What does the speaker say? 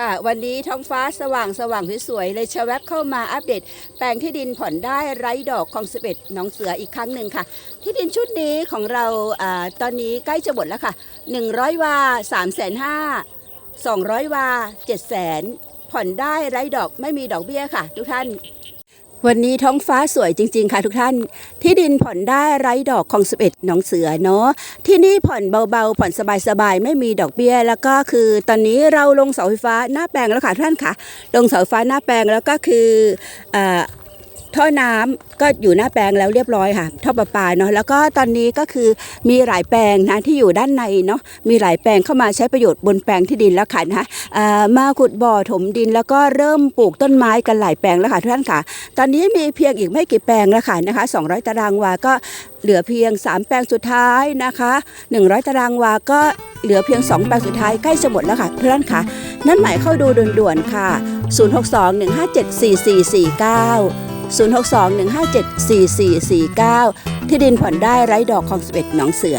ค่ะ วันนี้ท้องฟ้าสว่างสว่างสวยๆเลยชะแวบเข้ามาอัปเดต แปลงที่ดินผ่อนได้ไร้ดอกของสเปดน้องเสืออีกครั้งหนึ่งค่ะ ที่ดินชุดนี้ของเราอตอนนี้ใกล้จะหมดแล้วค่ะ 100 วา 3 5 0 0 0 200 วา 7 0 0 0 0ผ่อนได้ไร้ดอกไม่มีดอกเบี้ยค่ะ ทุกท่าน วันนี้ท้องฟ้าสวยจริง ๆ ค่ะทุกท่าน ที่ดินผ่อนได้ไร้ดอกของ 11 หนองเสือเนาะที่นี่ผ่อนเบาๆ ผ่อนสบายๆ ไม่มีดอกเบี้ย แล้วก็คือตอนนี้เราลงเสาไฟฟ้าหน้าแปลงแล้วค่ะท่านค่ะ ลงเสาไฟฟ้าหน้าแปลงแล้วก็คืออ่า ท่อน้ำก็อยู่หน้าแปลงแล้วเรียบร้อยค่ะท่อประปาเนาะแล้วก็ตอนนี้ก็คือมีหลายแปลงนะที่อยู่ด้านในเนาะมีหลายแปลงเข้ามาใช้ประโยชน์บนแปลงที่ดินแล้วค่ะนะคะมาขุดบ่อถมดินแล้วก็เริ่มปลูกต้นไม้กันหลายแปลงแล้วค่ะทุกท่านค่ะ ตอนนี้มีเพียงอีกไม่กี่แปลงแล้วค่ะนะคะ 200 ตารางวาก็เหลือเพียง 3 แปลงสุดท้ายนะคะ 100 ตารางวาก็เหลือเพียง 2 แปลงสุดท้ายใกล้จะหมดแล้วค่ะเพื่อนค่ะ นั่นหมายเข้าดูด่วนๆค่ะ 062-157-4449 062-157-4449 ที่ดินผ่อนได้ไร้ดอกของ11หนองเสือ